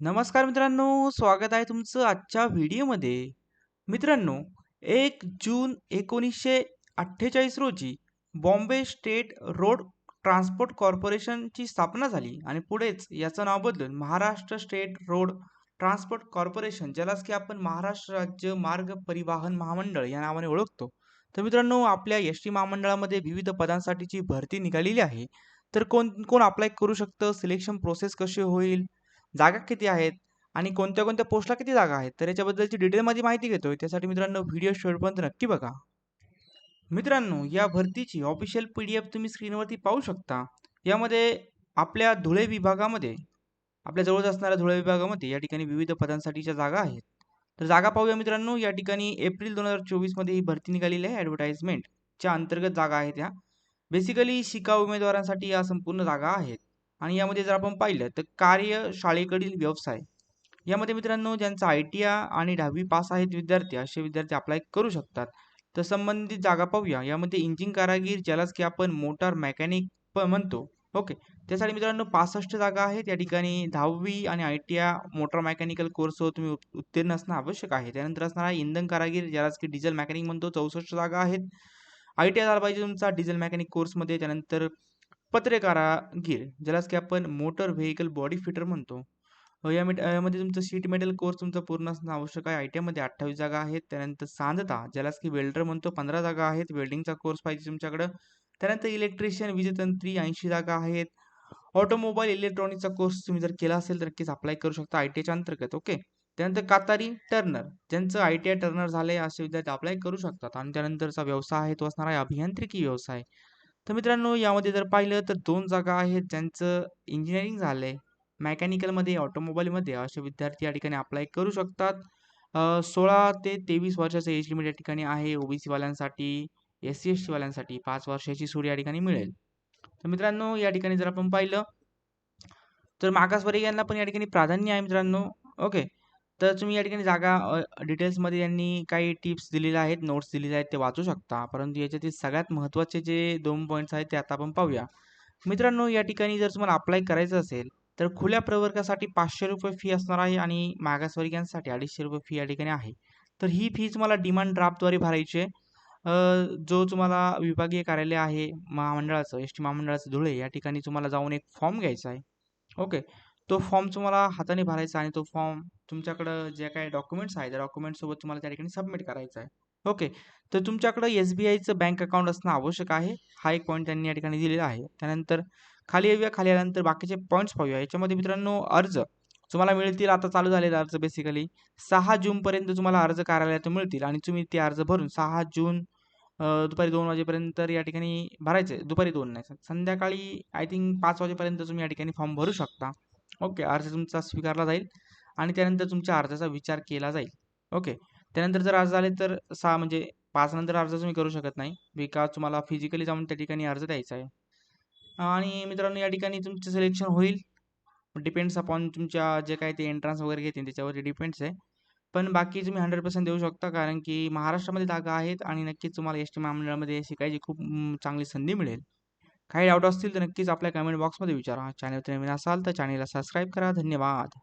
नमस्कार मित्रांनो, स्वागत आहे तुमचं आजच्या व्हिडिओमध्ये. मित्रांनो, एक जून 1948 रोजी बॉम्बे स्टेट रोड ट्रान्सपोर्ट कॉर्पोरेशनची स्थापना झाली आणि पुढेच याचं नाव बदलून Maharashtra state road transport corporation ज्यालाच की आपण महाराष्ट्र राज्य मार्ग परिवहन महामंडळ या नावाने ओळखतो. तर मित्रांनो, आपल्या एस टी महामंडळामध्ये विविध पदांसाठीची भरती निघालेली आहे. तर कोण कोण अप्लाय करू शकतं, सिलेक्शन प्रोसेस कशी होईल, जागा किती आहेत आणि कोणत्या-कोणत्या पोस्टला किती जागा आहेत, तर याच्याबद्दलची डिटेलमध्ये माहिती घेतोय. त्यासाठी मित्रांनो व्हिडिओ शेवटपर्यंत नक्की बघा. मित्रांनो, या भरतीची ऑफिशियल पी-डी-एफ तुम्ही स्क्रीनवरती पाहू शकता. यामध्ये आपल्या धुळे विभागामध्ये, आपल्या जवळच असणाऱ्या धुळे विभागामध्ये या ठिकाणी विविध पदांसाठीच्या जागा आहेत. तर जागा पाहूया मित्रांनो. या ठिकाणी एप्रिल 2024 मध्ये ही भरती निघालेली आहे. ॲडव्हर्टाइजमेंटच्या अंतर्गत जागा आहेत ह्या. बेसिकली शिकाऊ उमेदवारांसाठी या संपूर्ण जागा आहेत. आणि यामध्ये जर आपण पाहिलं तर कार्यशाळेकडील व्यवसाय यामध्ये मित्रांनो ज्यांचा आय-टी-आय आणि 10वी पास आहेत विद्यार्थी, असे विद्यार्थी अप्लाय करू शकतात. तर संबंधित जागा पाहूया. यामध्ये इंजिन कारागीर ज्यालाच की आपण मोटार मेकॅनिक पण म्हणतो. ओके. त्यासाठी मित्रांनो 65 जागा आहेत. या ठिकाणी 10वी आणि आय-टी-आय मोटार मेकॅनिकल कोर्सवर तुम्ही उत्तीर्ण असणं आवश्यक आहे. त्यानंतर असणार आहे इंधन कारागीर ज्यालाच की डिझेल मेकॅनिक म्हणतो 64 जागा आहेत. आय-टी-आय झाला पाहिजे तुमचा डिझेल मेकॅनिक कोर्समध्ये. त्यानंतर पत्रकारागीर ज्यालाच की आपण मोटर व्हेकल बॉडी फिटर म्हणतो. या मेट यामध्ये तुमचं शीट मेटल कोर्स तुमचं पूर्ण असणं आवश्यक आहे. आय-टी-आयमध्ये 28 जागा आहेत. त्यानंतर सांधता ज्यालाच की वेल्डर म्हणतो 15 जागा आहेत. वेल्डिंगचा कोर्स पाहिजे तुमच्याकडं. त्यानंतर इलेक्ट्रिशियन वीजतंत्री 80 जागा आहेत. ऑटोमोबाईल इलेक्ट्रॉनिकचा कोर्स तुम्ही जर केला असेल तर नक्कीच अप्लाय करू शकता आय-टी-आयच्या अंतर्गत. ओके. त्यानंतर कातारी टर्नर ज्यांचं आय-टी-आय टर्नर झालं आहे असे विद्यार्थी अप्लाय करू शकतात. आणि त्यानंतरचा व्यवसाय आहे तो असणार आहे अभियांत्रिकी व्यवसाय. तर मित्रांनो यामध्ये जर पाहिलं तर दोन जागा आहेत. ज्यांचं इंजिनिअरिंग झालं आहे मेकॅनिकलमध्ये, ऑटोमोबाईलमध्ये असे विद्यार्थी या ठिकाणी अप्लाय करू शकतात. सोळा ते 23 वर्षाचं एज लिमिट या ठिकाणी आहे. ओ-बी-सी वाल्यांसाठी, एस-सी, एस-टी वाल्यांसाठी 5 वर्षाची सूट या ठिकाणी मिळेल. तर मित्रांनो या ठिकाणी जर आपण पाहिलं तर मागासवर्गीयांना पण या ठिकाणी प्राधान्य आहे मित्रांनो. ओके. तर तुम्ही या ठिकाणी जागा अ, डिटेल्समध्ये यांनी काही टिप्स दिलेल्या आहेत, नोट्स दिलेले आहेत ते वाचू शकता. परंतु याच्यातील सगळ्यात महत्त्वाचे जे 2 पॉइंट्स आहेत ते आता आपण पाहूया. मित्रांनो या ठिकाणी जर तुम्हाला अप्लाय करायचं असेल तर खुल्या प्रवर्गासाठी ₹500 फी असणार आहे आणि मागासवर्गीयांसाठी ₹250 फी या ठिकाणी आहे. तर ही फी तुम्हाला डिमांड ड्राफ्टद्वारे भरायची आहे. अ, जो तुम्हाला विभागीय कार्यालय आहे महामंडळाचं, एस-टी महामंडळाचं धुळे या ठिकाणी तुम्हाला जाऊन एक फॉर्म घ्यायचा आहे. ओके. तो फॉर्म तुम्हाला हाताने भरायचा आणि तो फॉर्म तुमच्याकडं जे काही डॉक्युमेंट्स आहेत, त्या डॉक्युमेंट्ससोबत तुम्हाला त्या ठिकाणी सबमिट करायचा आहे. ओके. तर तुमच्याकडं एस-बी-आयचं बँक अकाउंट असणं आवश्यक आहे. हा एक पॉईंट त्यांनी या ठिकाणी दिलेला आहे. त्यानंतर खाली येऊया. खाली आल्यानंतर बाकीचे पॉईंट्स पाहूया. याच्यामध्ये मित्रांनो अर्ज तुम्हाला मिळतील. आता चालू झालेला अर्ज बेसिकली सहा जूनपर्यंत तुम्हाला अर्ज कार्यालयातून मिळतील आणि तुम्ही ते अर्ज भरून सहा जून दुपारी दोन वाजेपर्यंत या ठिकाणी भरायचे. दुपारी दोन नाही, संध्याकाळी आय थिंक पाच वाजेपर्यंत तुम्ही या ठिकाणी फॉर्म भरू शकता. ओके. अर्ज तुमचा स्वीकारला जाईल आणि त्यानंतर तुमच्या अर्जाचा विचार केला जाईल. ओके. त्यानंतर जर अर्ज आले तर सहा म्हणजे पाच नंतर अर्ज तुम्ही करू शकत नाही. बिकॉज तुम्हाला फिजिकली जाऊन त्या ठिकाणी अर्ज द्यायचा आहे. आणि मित्रांनो या ठिकाणी तुमचं सिलेक्शन होईल. डिपेंड्स अपॉन तुमच्या जे काही ते एंट्रन्स वगैरे घेतील त्याच्यावरती डिपेंड्स आहे. पण बाकी तुम्ही 100% देऊ शकता कारण की महाराष्ट्रामध्ये जागा आहेत आणि नक्कीच तुम्हाला एस-टी महामंडळामध्ये शिकायची खूप चांगली संधी मिळेल. काही डाऊट असतील तर नक्कीच आपल्या कमेंट बॉक्समध्ये विचारा. चॅनलवरती नवीन असाल तर चॅनलला सबस्क्राईब करा. धन्यवाद.